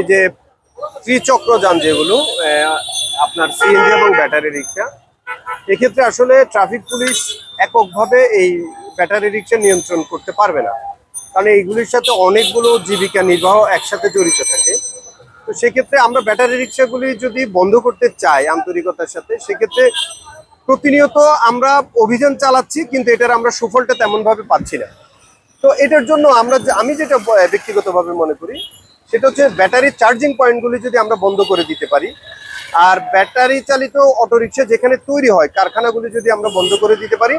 এই যে ত্রিচক্র যান যেগুলো আপনার সিএনজি এবং ব্যাটারি রিক্সা, এক্ষেত্রে আসলে ট্রাফিক পুলিশ এককভাবে এই ব্যাটারি রিক্সা নিয়ন্ত্রণ করতে পারবে না। কারণ এইগুলির সাথে অনেকগুলো জীবিকা নির্বাহ একসাথে জড়িত থাকে। তো সেক্ষেত্রে আমরা ব্যাটারি রিক্সাগুলি যদি বন্ধ করতে চাই আন্তরিকতার সাথে, সেক্ষেত্রে প্রতিনিয়ত আমরা অভিযান চালাচ্ছি, কিন্তু এটার আমরা সুফলটা তেমনভাবে পাচ্ছি না। তো এটার জন্য আমরা আমি যেটা ব্যক্তিগতভাবে মনে করি সেটা হচ্ছে ব্যাটারির চার্জিং পয়েন্টগুলি যদি আমরা বন্ধ করে দিতে পারি। আর ব্যাটারি চালিত অটোরিকশা যেখানে তৈরি হয়, কারখানাগুলি যদি আমরা বন্ধ করে দিতে পারি,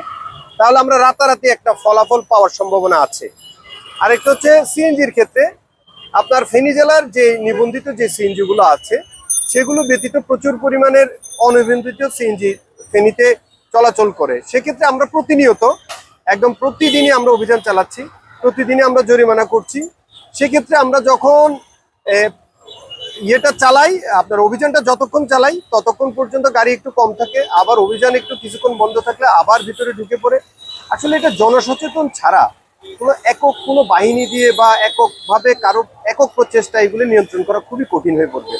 তাহলে আমরা রাতারাতি একটা ফলাফল পাওয়ার সম্ভাবনা আছে। আরেকটা হচ্ছে সিএনজির ক্ষেত্রে, আপনার ফেনী জেলার যে নিবন্ধিত যে সিএনজিগুলো আছে, সেগুলো ব্যতীত প্রচুর পরিমাণের অনিবন্ধিত সিএনজি ফেনীতে চলাচল করে। সেক্ষেত্রে আমরা প্রতিনিয়ত, একদম প্রতিদিনই আমরা অভিযান চালাচ্ছি, প্রতিদিনই আমরা জরিমানা করছি সেক্ষেত্রে আমরা যখন ইয়েটা চালাই, আপনার অভিযানটা যতক্ষণ চালাই, ততক্ষণ পর্যন্ত গাড়ি একটু কম থাকে, আবার অভিযান একটু কিছুক্ষণ বন্ধ থাকলে আবার ভিতরে ঢুকে পড়ে। আসলে এটা জনসচেতন ছাড়া কোনো একক কোনো বাহিনী দিয়ে বা এককভাবে কারও, একক প্রচেষ্টা এগুলি নিয়ন্ত্রণ করা খুবই কঠিন হয়ে পড়বে।